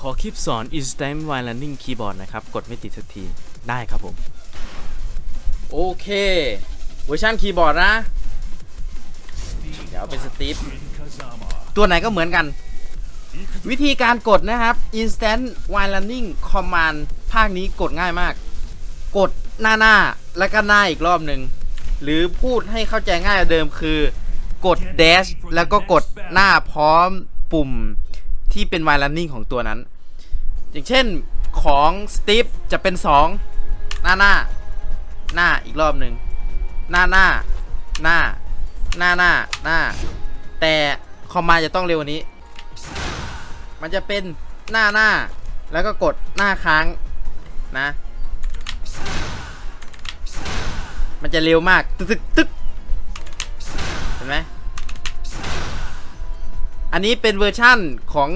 ขอคลิปสอน Instant While Running Keyboard นะครับ กดไม่ติดสักที ได้ครับผม โอเค เวอร์ชันคีย์บอร์ดนะ เดี๋ยวเป็นสตีฟตัวไหนก็เหมือนกัน วิธีการกดนะครับ Instant While Running Command ภาคนี้กดง่ายมาก กดหน้าหน้าแล้วก็หน้าอีกรอบหนึ่ง หรือพูดให้เข้าใจง่ายกว่าเดิมคือ กด dash แล้วก็กดหน้าพร้อมปุ่ม ที่เป็น while running ของตัวนั้น อย่างเช่นของ Steve จะเป็น 2 หน้าหน้าหน้าอีกรอบหนึ่งหน้าหน้าหน้าหน้าหน้าหน้า แต่คอมมาจะต้องเร็วนี้ มันจะเป็นหน้าหน้า แล้วก็กดหน้าค้างนะ มันจะเร็วมาก ตึกตึกตึกเห็นไหม อันนี้เป็นเวอร์ชั่นของ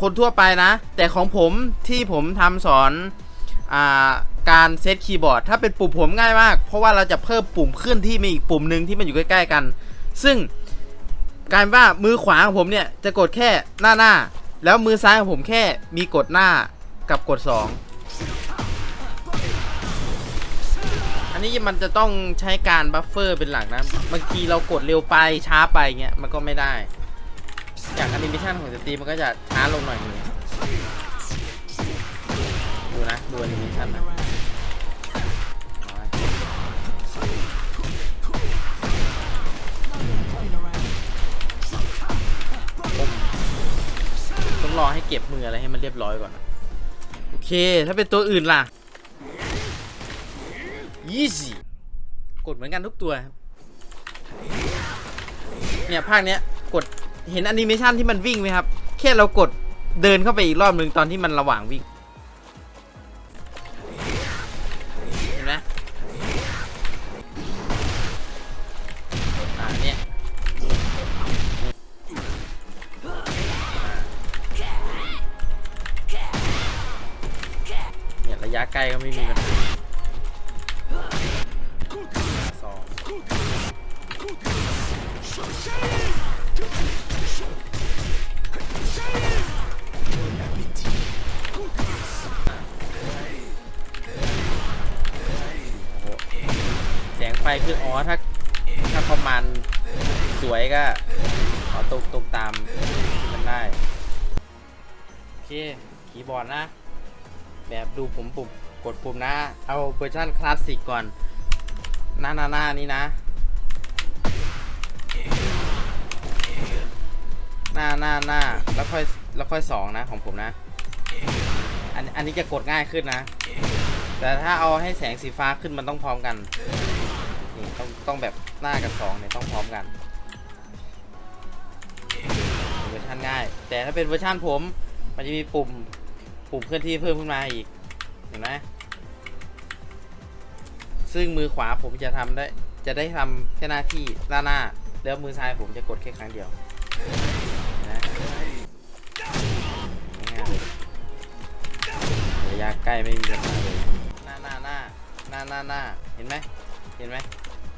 คนทั่วไปนะ แต่ของผมที่ผมทำสอนอาการเซตคีย์บอร์ด ถ้าเป็นปุ่มผมง่ายมาก เพราะว่าเราจะเพิ่มปุ่มเคลื่อนที่มาอีกปุ่มหนึ่งที่มันอยู่ใกล้ ๆ กัน ซึ่งกลารว่ามือขวาของผมเนี่ยจะกดแค่หน้าหน้า แล้วมือซ้ายของผมแค่มีกดหน้ากับกด 2 อันนี้มันจะต้องใช้การบัฟเฟอร์เป็นหลักนะบางทีเรากดเร็วไปช้าไปเงี้ยมันก็ไม่ได้ อย่างแอนิเมชันของสตรีมมันก็จะช้าลงหน่อยนึงดูนะ ดูแอนิเมชันนะต้องรอให้เก็บมืออะไรให้มันเรียบร้อยก่อน โอเค ถ้าเป็นตัวอื่นล่ะยี่สิกดเหมือนกันทุกตัว เนี่ยภาคเนี้ยกด เห็นแอนิเมชันที่มันวิ่งไหมครับ แค่เรากดเดินเข้าไปอีกรอบหนึ่งตอนที่มันระหว่างวิ่ง เห็นไหมอ่าเนี่ยเนี่ยระยะใกล้ก็ไม่มีปัญหาสองโอ้โห แสงไฟคืออ๋อถ้าถ้าประมาณสวยก็เอาตกตกตามที่มันได้ โอเคคีย์บอร์ดนะ แบบดูผมปุ่มกดปุ่มนะ เอาเวอร์ชันคลาสสิกก่อนหน้าหน้าหน้านี้นะ หน้าหน้าหน้าแล้วค่อยแล้วค่อยสองนะของผมนะ อันอันนี้จะกดง่ายขึ้นนะ แต่ถ้าเอาให้แสงสีฟ้าขึ้นมันต้องพร้อมกันนี่ต้องต้องแบบหน้ากับสองเนี่ยต้องพร้อมกันเวอร์ชันง่าย แต่ถ้าเป็นเวอร์ชันผม มันจะมีปุ่มปุ่มเคลื่อนที่เพิ่มขึ้นมาอีกเห็นไหมซึ่งมือขวาผมจะทำได้จะได้ทำแค่หน้าที่ด้านหน้า แล้วมือซ้ายผมจะกดแค่ครั้งเดียว ไม่มีปัญหาเลยหน้าหน้าหน้าหน้าหน้าหน้าเห็นไหมเห็นไหม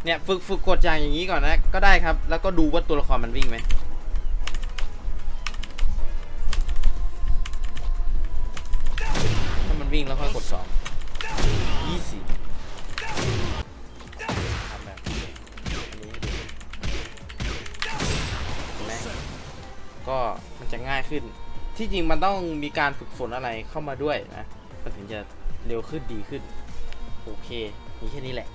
เนี่ยฝึกฝึกกดอย่างอย่างนี้ก่อนนะ ก็ได้ครับ แล้วก็ดูว่าตัวละครมันวิ่งไหมถ้ามันวิ่งแล้วค่อยกดสองยี่สิบทำแบบนี้เห็นไหมก็มันจะง่ายขึ้น ที่จริงมันต้องมีการฝึกฝนอะไรเข้ามาด้วยนะ มันถึงจะเร็วขึ้นดีขึ้น โอเค มีแค่นี้แหละ